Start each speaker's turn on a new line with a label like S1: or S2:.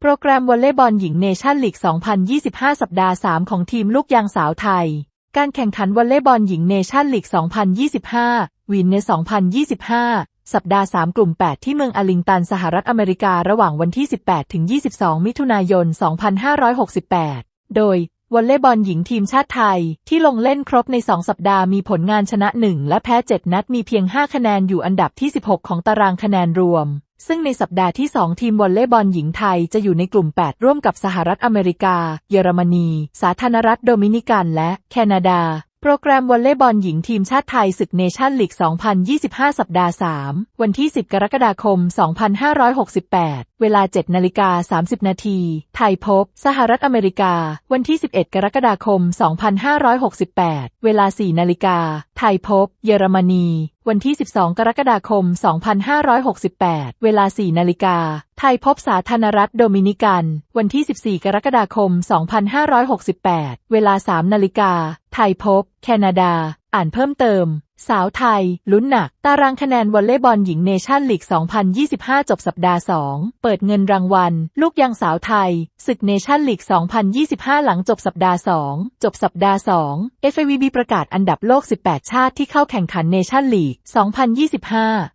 S1: โปรแกรมวอลเลย์บอลหญิงเนชั่นลีก 2025 สัปดาห์ 3 ของทีมลูกยางสาวไทย การแข่งขันวอลเลย์บอลหญิงเนชั่นลีก 2025 วินเน2025 สัปดาห์ 3 กลุ่ม 8 ที่เมืองอาลิงตัน สหรัฐอเมริการะหว่างวันที่ 18 ถึง 22 มิถุนายน 2568 โดยวอลเลย์บอลหญิงทีมชาติไทย ที่ลงเล่นครบใน 2 สัปดาห์มีผลงานชนะ 1 และแพ้ 7 นัดมีเพียง 5 คะแนนอยู่อันดับที่ 16 ของตารางคะแนนรวมซึ่งในสัปดาห์ที่ 2 ทีมวอลเลย์บอลหญิงไทยจะอยู่ในกลุ่ม 8 ร่วมกับสหรัฐอเมริกา เยอรมนี สาธารณรัฐโดมินิกันและแคนาดา โปรแกรมวอลเลย์บอลหญิงทีมชาติไทยศึกเนชั่นลีก 2025 สัปดาห์ 3 วันที่ 10 กรกฎาคม 2568 เวลา 7 นาฬิกา 30 นาที ไทยพบ สหรัฐอเมริกา วันที่ 11 กรกฎาคม 2568 เวลา 4 นาฬิกา ไทยพบ เยอรมนี วันที่ 12 กรกฎาคม 2568 เวลา 4 นาฬิกา ไทยพบสาธารณรัฐโดมินิกัน วันที่ 14 กรกฎาคม 2568 เวลา 3 นาฬิกา ไทยพบ แคนาดา อ่านเพิ่มเติม สาวไทย ลุ้นหนัก ตารางคะแนนวอลเลย์บอลหญิงเนชั่นลีก 2025 จบสัปดาห์ 2 เปิดเงินรางวัล ลูกยังสาวไทย ศึกเนชั่นลีก 2025 หลังจบสัปดาห์ 2 จบสัปดาห์ 2 FIVB ประกาศอันดับโลก 18 ชาติที่เข้าแข่งขันเนชั่นลีก 2025